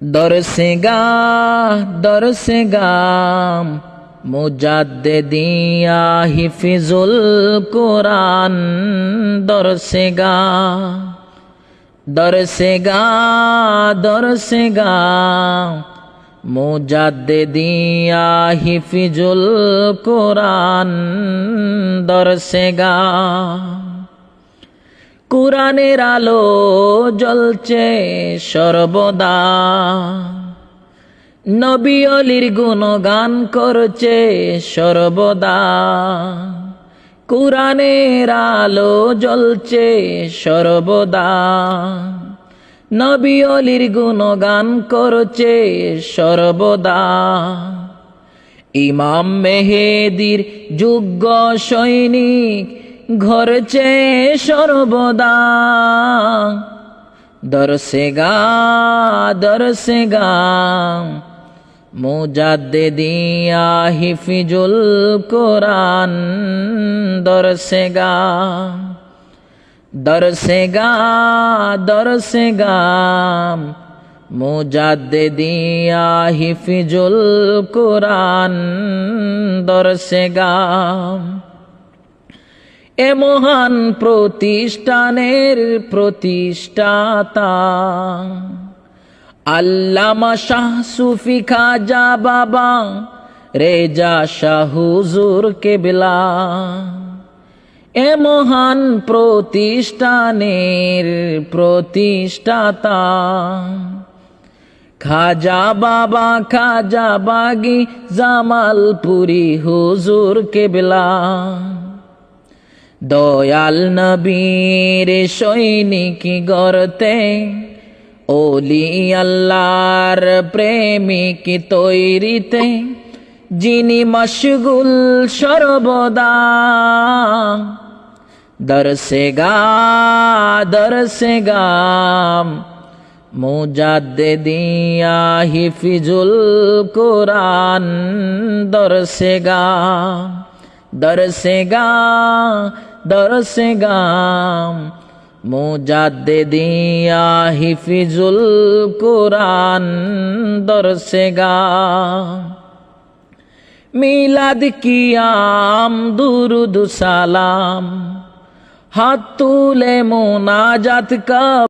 দরসেগা দরসেগাম মুজাদ্দেদিয়া হিফিজুল কোরআন দরসেগা দরসেগা দরসেগা মুজাদ্দেদিয়া হিফিজুল কোরআন দরসেগা কোরআনের আলো জ্বলছে সর্বদা। নবী অলির গুণগান করছে সর্বদা। কোরআনের আলো জ্বলছে সর্বদা। নবী অলির গুণগান করছে সর্বদা। ইমাম মেহেদির যোগ্য সৈনিক ঘরছে সর্বদা। দরসেগা দরসেগা। মুজাদ্দেদিয়া হিফিজুল কোরআন দরসেগা। দরসেগা দরসেগা। মুজাদ্দেদিয়া হিফিজুল কোরআন দরসেগা। এ মহান প্রতিষ্ঠানের প্রতিষ্ঠাতা। আল্লামা শাহ সুফি খাজা বাবা, রেজা শাহুজুর কেবলা। এ মহান প্রতিষ্ঠানের প্রতিষ্ঠাতা। খাজা বাবা, খাজা বাগি, জামালপুরি হুজুর কেবলা। দয়াল নবীর সৈনিক গরতে, ওলি আল্লাহর প্রেমিক তৈরিতে, যিনি মশগুল সর্বদা। দরসেগা দরসেগা মুজাদ্দিয়া হিফিজুল কোরআন। দরসেগা দরসেগা দরসেগা মুজাদ্দিদিয়া হিফিজুল কোরআন দরসেগা মিলাদ কিয়াম দুরুদ সালাম হাত তুলে মোনাজাত কা